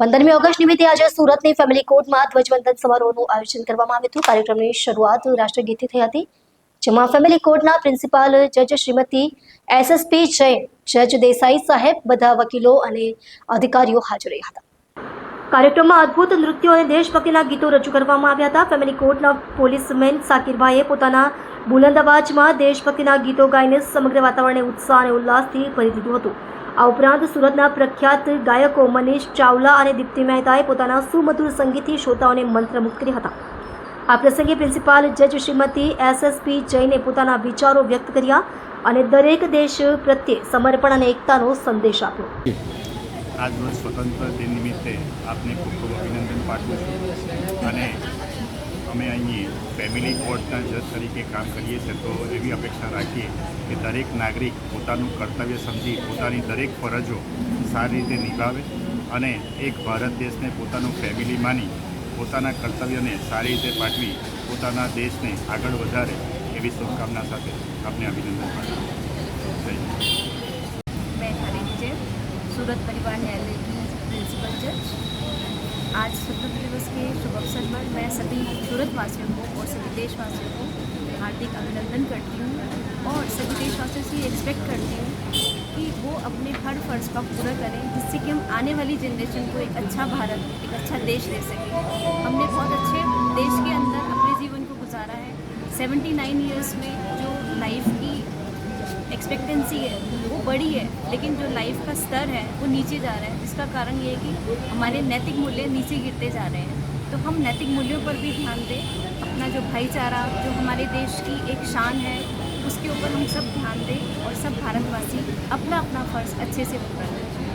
પંદરમી ઓગસ્ટ નિમિત્તે આજે સુરતની ફેમિલી કોર્ટમાં ધ્વજવંદન સમારોહનું આયોજન કરવામાં આવ્યું હતું. કાર્યક્રમની શરૂઆત રાષ્ટ્રગીતથી થઈ હતી, જેમાં ફેમિલી કોર્ટના પ્રિન્સિપાલ જજ શ્રીમતી એસએસપી જૈન જજ દેસાઈ સાહેબ, બધા વકીલો અને અધિકારીઓ હાજર રહ્યા હતા. કાર્યક્રમમાં અદ્ભુત નૃત્યો અને દેશભક્તિના ગીતો રજૂ કરવામાં આવ્યા હતા. ફેમિલી કોર્ટના પોલીસમેન સાકિરભાઈએ પોતાના બુલંદ અવાજમાં દેશભક્તિના ગીતો ગાઈને સમગ્ર વાતાવરણને ઉત્સાહ અને ઉલ્લાસથી ભરી દીધું હતું. આ ઉપરાંત સુરતના પ્રખ્યાત ગાયકો મનીષ ચાવલા અને દીપ્તિ મહેતાએ પોતાના સુમધુર સંગીતથી શ્રોતાઓને મંત્રમુગ્ધ કર્યા હતા. આ પ્રસંગે પ્રિન્સિપાલ જજ શ્રીમતી એસએસપી જૈને પોતાના વિચારો વ્યક્ત કર્યા અને દરેક દેશ પ્રત્યે સમર્પણ અને એકતાનો સંદેશ આપ્યો. આજરોજ સ્વતંત્ર દિન નિમિત્તે આપને ખૂબ ખૂબ અભિનંદન પાઠવું છું. અને અમે અહીં ફેમિલી કોર્ટના જજ તરીકે કામ કરીએ છીએ, તો એવી અપેક્ષા રાખીએ કે દરેક નાગરિક પોતાનું કર્તવ્ય સમજી, પોતાની દરેક ફરજો સારી રીતે નિભાવે અને એક ભારત દેશને પોતાનું ફેમિલી માની, પોતાના કર્તવ્યને સારી રીતે પાઠવી, પોતાના દેશને આગળ વધારે એવી શુભકામના સાથે આપને અભિનંદન પાઠવું જય હિન્દ. मैं आज स्वतंत्र दिवस के शुभ अवसर पर मैं सभी सूरतवासियों को और सभी देशवासियों को हार्दिक अभिनंदन करती हूँ और सभी देशवासियों से एक्सपेक्ट करती हूँ कि वो अपने हर फ़र्ज़ का पूरा करें, जिससे कि हम आने वाली जनरेशन को एक अच्छा भारत, एक अच्छा देश दे सकें। हमने बहुत अच्छे देश के अंदर अपने जीवन को गुजारा है। 79 इयर्स में जो लाइफ की एक्सपेक्टेंसी है, वो बड़ी है, लेकिन जो लाइफ का स्तर है, वो नीचे जा रहा है। जिसका कारण ये है कि हमारे नैतिक मूल्य नीचे गिरते जा रहे हैं। तो हम नैतिक मूल्यों पर भी ध्यान दें। अपना जो भाईचारा, जो हमारे देश की एक शान है, उसके ऊपर हम सब ध्यान दें और सब भारतवासी अपना अपना फ़र्ज़ अच्छे से करें।